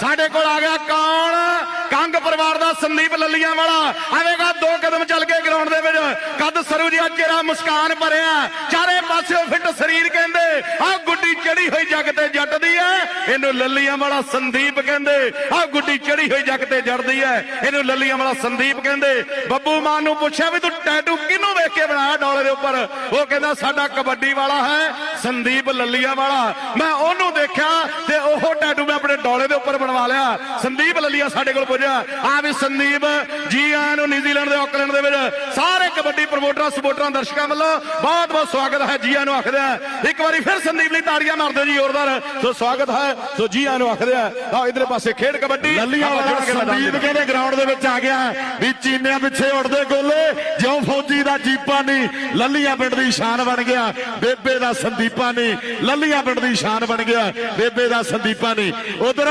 ਸਾਡੇ ਕੋਲ ਆ ਗਿਆ ਕੌਣ? ਕੰਗ ਪਰਿਵਾਰ ਦਾ ਸੰਦੀਪ ਲੱਲੀਆਂ ਵਾਲਾ ਆਵੇਗਾ ਦੋ ਕਦਮ ਚੱਲ ਕੇ ਗਰਾਊਂਡ ਦੇ ਵਿੱਚ। ਕੱਦ ਸਰੂ ਜਿਹਾ ਚਿਹਰਾ ਮੁਸਕਾਨ ਭਰਿਆ। ਚਾਰੇ ਪਾਸਿਓਂ ਫਿੱਟ ਸਰੀਰ ਕਹਿੰਦੇ ਆ ਗੁੱਡੀ ਚੜੀ ਹੋਈ ਜੱਗ ਤੇ ਜੱਟਦੀ ਐ। ਇਹਨੂੰ ਲੱਲੀਆਂ ਵਾਲਾ ਸੰਦੀਪ ਕਹਿੰਦੇ ਆ ਗੁੱਡੀ ਚੜੀ ਹੋਈ ਜੱਗ ਤੇ ਜੜਦੀ ਐ। ਇਹਨੂੰ ਲੱਲੀਆਂ ਵਾਲਾ ਸੰਦੀਪ ਕਹਿੰਦੇ, ਬੱਬੂ ਮਾਨ ਨੂੰ ਪੁੱਛਿਆ ਵੀ ਤੂੰ ਟੈਟੂ ਕਿਹਨੂੰ ਵੇਖ ਕੇ ਬਣਾਇਆ ਡੋਲੇ ਦੇ ਉੱਪਰ? ਉਹ ਕਹਿੰਦਾ, ਸਾਡਾ ਕਬੱਡੀ ਵਾਲਾ ਹੈ, ਸੰਦੀਪ ਲੱਲੀਆਂ ਵਾਲਾ ਮੈਂ ਉਹਨੂੰ ਦੇਖਿਆ ਤੇ ਉਹ ਟੈਟੂ ਮੈਂ ਆਪਣੇ ਡੋਲੇ ਦੇ ਉੱਪਰ ਬਣਵਾ ਲਿਆ। ਸੰਦੀਪ ਲੱਲੀਆ ਸਾਡੇ ਕੋਲ ਪੁੱਜਿਆ। ਆ ਵੀ ਸੰਦੀਪ ਜੀ ਆਇਆਂ ਨੂੰ ਨਿਊਜ਼ੀਲੈਂਡ ਦੇ ਆਕਲੈਂਡ ਦੇ ਵਿੱਚ ਸਾਰੇ ਕਬੱਡੀ ਪ੍ਰਮੋਟਰਾਂ ਸਪੋਰਟਰਾਂ ਦਰਸ਼ਕਾਂ ਵੱਲੋਂ ਬਹੁਤ ਬਹੁਤ ਸਵਾਗਤ ਹੈ ਜੀ ਆਇਆਂ ਨੂੰ ਆਖਦੇ ਆ। ਇੱਕ ਵਾਰੀ ਫਿਰ ਸੰਦੀਪ ਲਈ ਤਾੜੀਆਂ ਮਾਰ ਦਿਓ ਜੀ ਜ਼ੋਰਦਾਰ। ਸੋ ਸਵਾਗਤ ਹੈ ਸੋ ਜੀ ਆਇਆਂ ਨੂੰ ਆਖਦੇ ਆ। ਆ ਇਧਰੇ ਪਾਸੇ ਖੇਡ ਕਬੱਡੀ। ਲੱਲੀਆਂ ਵਾਲਾ ਸੰਦੀਪ। ਕਹਿੰਦੇ ਗਰਾਊਂਡ ਦੇ ਵਿੱਚ ਆ ਗਿਆ ਵੀ ਚੀਨਿਆਂ ਪਿੱਛੇ ਉੱਡਦੇ ਗੋਲੇ ਜਿਉਂ ਫੌਜੀ ਦਾ ਜੀਪਾ ਨਹੀਂ। ਲੱਲੀਆਂ ਪਿੰਡ ਦੀ ਸ਼ਾਨ ਬਣ ਗਿਆ। ਬੇਬੇ ਦਾ ਸੰਦੀਪਾ ਨਹੀਂ। ਲੱਲੀਆਂ ਪਿੰਡ ਦੀ ਸ਼ਾਨ ਬਣ ਗਿਆ। ਬੇਬੇ ਦਾ ਸੰਦੀਪਾ ਨਹੀਂ। ਉਧਰ